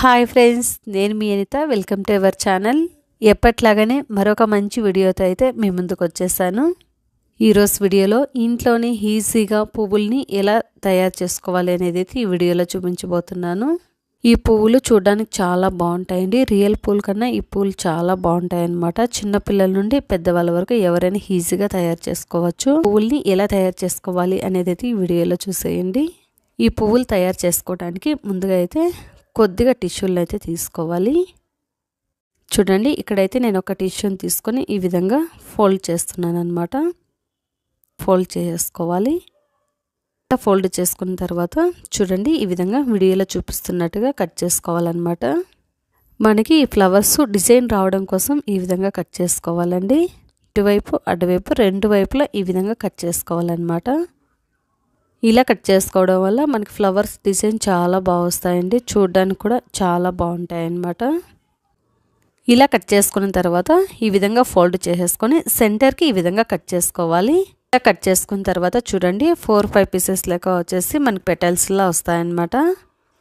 Hi friends నేను మీ Anitha. Welcome to our channel ఎప్పట్లాగానే మరొక మంచి వీడియోతో అయితే మీ ముందుకు వచ్చేసాను. ఈరోజు వీడియోలో ఇంట్లోనే ఈజీగా పువ్వుల్ని ఎలా తయారు చేసుకోవాలి అనేది అయితే ఈ వీడియోలో చూపించబోతున్నాను. ఈ పువ్వులు చూడడానికి చాలా బాగుంటాయండి. రియల్ పూల కన్నా ఈ పూలు చాలా బాగుంటాయి అనమాట చిన్నపిల్లల నుండి పెద్దవాళ్ళ వరకు ఎవరైనా ఈజీగా తయారు చేసుకోవచ్చు. పువ్వుల్ని ఎలా తయారు చేసుకోవాలి అనేది అయితే ఈ వీడియోలో చూసేయండి. ఈ పువ్వులు తయారు చేసుకోవడానికి ముందుగా అయితే కొద్దిగా టిష్యూలు అయితే తీసుకోవాలి. చూడండి ఇక్కడైతే నేను ఒక టిష్యూని తీసుకొని ఈ విధంగా ఫోల్డ్ చేస్తున్నాను అనమాట ఫోల్డ్ చేసుకోవాలి. ఫోల్డ్ చేసుకున్న తర్వాత చూడండి ఈ విధంగా వీడియోలో చూపిస్తున్నట్టుగా కట్ చేసుకోవాలన్నమాట. మనకి ఈ ఫ్లవర్స్ డిజైన్ రావడం కోసం ఈ విధంగా కట్ చేసుకోవాలండి. ఇటువైపు అటువైపు రెండు వైపులా ఈ విధంగా కట్ చేసుకోవాలన్నమాట. ఇలా కట్ చేసుకోవడం వల్ల మనకి ఫ్లవర్స్ డిజైన్ చాలా బాగా వస్తాయండి. చూడడానికి కూడా చాలా బాగుంటాయి అన్నమాట ఇలా కట్ చేసుకున్న తర్వాత ఈ విధంగా ఫోల్డ్ చేసేసుకొని సెంటర్కి ఈ విధంగా కట్ చేసుకోవాలి. ఇలా కట్ చేసుకున్న తర్వాత చూడండి ఫోర్ ఫైవ్ పీసెస్ లెక్క వచ్చేసి మనకి పెటల్స్లా వస్తాయన్నమాట.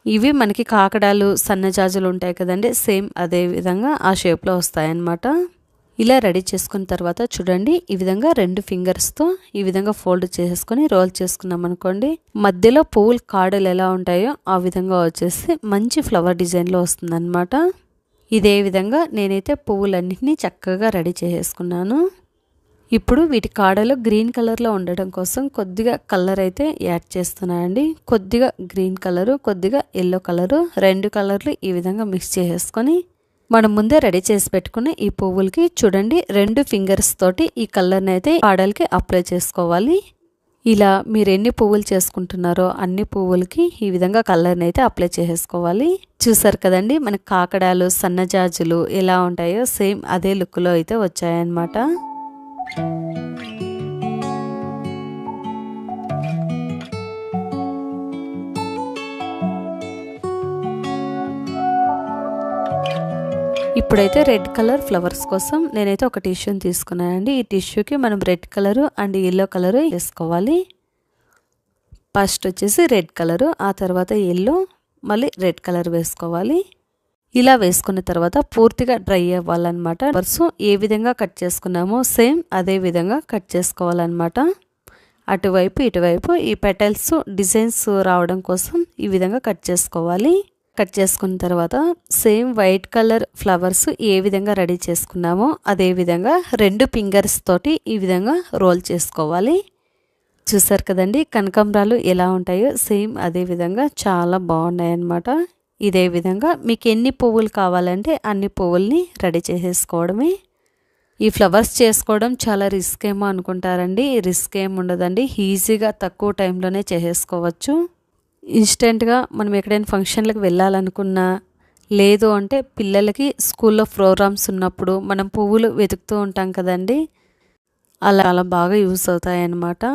ఇవి మనకి కాకడాలు సన్నజాజులు ఉంటాయి కదండి సేమ్ అదే విధంగా ఆ షేప్లో వస్తాయన్నమాట. ఇలా రెడీ చేసుకున్న తర్వాత చూడండి ఈ విధంగా రెండు ఫింగర్స్తో ఈ విధంగా ఫోల్డ్ చేసేసుకొని రోల్ చేసుకున్నాం అనుకోండి. మధ్యలో పువ్వులు కాడలు ఎలా ఉంటాయో ఆ విధంగా వచ్చేసి మంచి ఫ్లవర్ డిజైన్లో వస్తుందన్నమాట. ఇదే విధంగా నేనైతే పువ్వులన్నింటినీ చక్కగా రెడీ చేసేసుకున్నాను. ఇప్పుడు వీటి కాడలు గ్రీన్ కలర్లో ఉండడం కోసం కొద్దిగా కలర్ అయితే యాడ్ చేస్తున్నానండి కొద్దిగా గ్రీన్ కలరు కొద్దిగా ఎల్లో కలరు రెండు కలర్లు ఈ విధంగా మిక్స్ చేసేసుకొని మనం ముందే రెడీ చేసి పెట్టుకుని ఈ పువ్వులకి చూడండి రెండు ఫింగర్స్ తోటి ఈ కలర్ని అయితే కాడలకి అప్లై చేసుకోవాలి. ఇలా మీరు ఎన్ని పువ్వులు చేసుకుంటున్నారో అన్ని పువ్వులకి ఈ విధంగా కలర్ని అయితే అప్లై చేసేసుకోవాలి చూసారు కదండి మనకి కాకడాలు సన్నజాజులు ఎలా ఉంటాయో సేమ్ అదే లుక్లో అయితే వచ్చాయన్నమాట. ఇప్పుడైతే రెడ్ కలర్ ఫ్లవర్స్ కోసం నేనైతే ఒక టిష్యూని తీసుకున్నానండి. ఈ టిష్యూకి మనం red colour and yellow colour వేసుకోవాలి. ఫస్ట్ వచ్చేసి రెడ్ కలరు ఆ తర్వాత ఎల్లో మళ్ళీ రెడ్ కలర్ వేసుకోవాలి. ఇలా వేసుకున్న తర్వాత పూర్తిగా డ్రై అవ్వాలన్నమాట. ఫ్లవర్స్ ఏ విధంగా కట్ చేసుకున్నామో సేమ్ అదే విధంగా కట్ చేసుకోవాలన్నమాట. అటువైపు ఇటువైపు ఈ పెటల్స్ డిజైన్స్ రావడం కోసం ఈ విధంగా కట్ చేసుకోవాలి. కట్ చేసుకున్న తర్వాత సేమ్ వైట్ కలర్ ఫ్లవర్స్ ఏ విధంగా రెడీ చేసుకున్నామో అదే విధంగా రెండు ఫింగర్స్ తోటి ఈ విధంగా రోల్ చేసుకోవాలి. చూసారు కదండి కనకంబరాలు ఎలా ఉంటాయో సేమ్ అదే విధంగా చాలా బాగున్నాయి అన్నమాట ఇదే విధంగా మీకు ఎన్ని పువ్వులు కావాలంటే అన్ని పువ్వుల్ని రెడీ చేసేసుకోవడమే. ఈ ఫ్లవర్స్ చేసుకోవడం చాలా రిస్క్ ఏమో అనుకుంటారండి. రిస్క్ ఏమి ఉండదండి. ఈజీగా తక్కువ టైంలోనే చేసేసుకోవచ్చు. ఇన్స్టెంట్గా మనం ఎక్కడైనా ఫంక్షన్లకు వెళ్ళాలనుకున్నా లేదు అంటే పిల్లలకి స్కూల్లో ప్రోగ్రామ్స్ ఉన్నప్పుడు మనం పువ్వులు వెతుకుతూ ఉంటాం కదండి అలా అలా బాగా యూస్ అవుతాయి అన్నమాట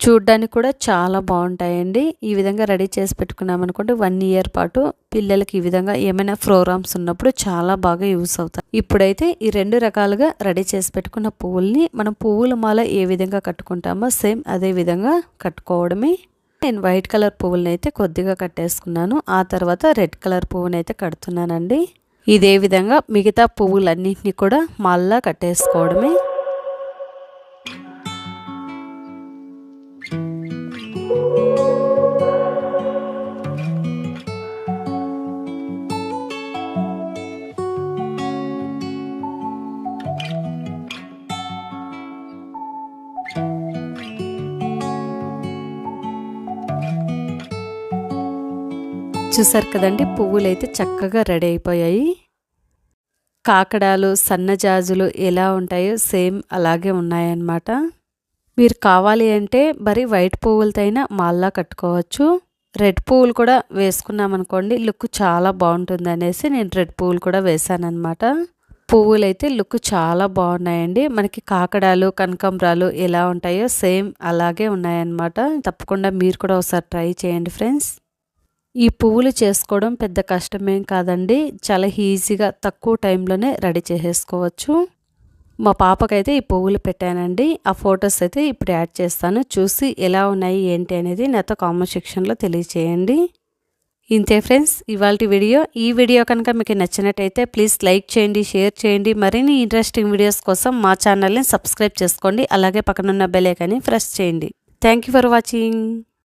చూడ్డానికి కూడా చాలా బాగుంటాయండి. ఈ విధంగా రెడీ చేసి పెట్టుకున్నామనుకోండి వన్ ఇయర్ పాటు పిల్లలకి ఈ విధంగా ఏమైనా ప్రోగ్రామ్స్ ఉన్నప్పుడు చాలా బాగా యూస్ అవుతాయి. ఇప్పుడైతే ఈ రెండు రకాలుగా రెడీ చేసి పెట్టుకున్న పువ్వుల్ని మనం పువ్వుల మాల ఏ విధంగా కట్టుకుంటామో సేమ్ అదే విధంగా కట్టుకోవడమే. నేను వైట్ కలర్ పువ్వులనైతే అయితే కొద్దిగా కట్టేసుకున్నాను. ఆ తర్వాత రెడ్ కలర్ పువ్వుని అయితే కడుతున్నానండి. ఇదే విధంగా మిగతా పువ్వులన్నింటినీ కూడా మళ్ళా కట్టేసుకోవడమే. చూసారు కదండి పువ్వులు అయితే చక్కగా రెడీ అయిపోయాయి. కాకడాలు సన్నజాజులు ఎలా ఉంటాయో సేమ్ అలాగే ఉన్నాయన్నమాట. మీరు కావాలి అంటే మరి వైట్ పువ్వులతో అయినా మాల్లా కట్టుకోవచ్చు. రెడ్ పువ్వులు కూడా వేసుకున్నామనుకోండి లుక్ చాలా బాగుంటుంది అనేసి నేను రెడ్ పువ్వులు కూడా వేసానమాట పువ్వులు అయితే లుక్ చాలా బాగున్నాయండి. మనకి కాకడాలు కనకంబరాలు ఎలా ఉంటాయో సేమ్ అలాగే ఉన్నాయన్నమాట. తప్పకుండా మీరు కూడా ఒకసారి ట్రై చేయండి ఫ్రెండ్స్. ఈ పువ్వులు చేసుకోవడం పెద్ద కష్టమేం కాదండి. చాలా ఈజీగా తక్కువ టైంలోనే రెడీ చేసేసుకోవచ్చు. మా పాపకైతే ఈ పువ్వులు పెట్టానండి. ఆ ఫొటోస్ అయితే ఇప్పుడు యాడ్ చేస్తాను. చూసి ఎలా ఉన్నాయి ఏంటి అనేది నాతో కామెంట్ సెక్షన్లో తెలియచేయండి. ఇంతే ఫ్రెండ్స్ ఇవాళ వీడియో. ఈ వీడియో కనుక మీకు నచ్చినట్టయితే ప్లీజ్ లైక్ చేయండి షేర్ చేయండి. మరిన్ని ఇంట్రెస్టింగ్ వీడియోస్ కోసం మా ఛానల్ని సబ్స్క్రైబ్ చేసుకోండి. అలాగే పక్కనున్న బెల్ ఐకాన్ని ప్రెస్ చేయండి. Thank you for watching.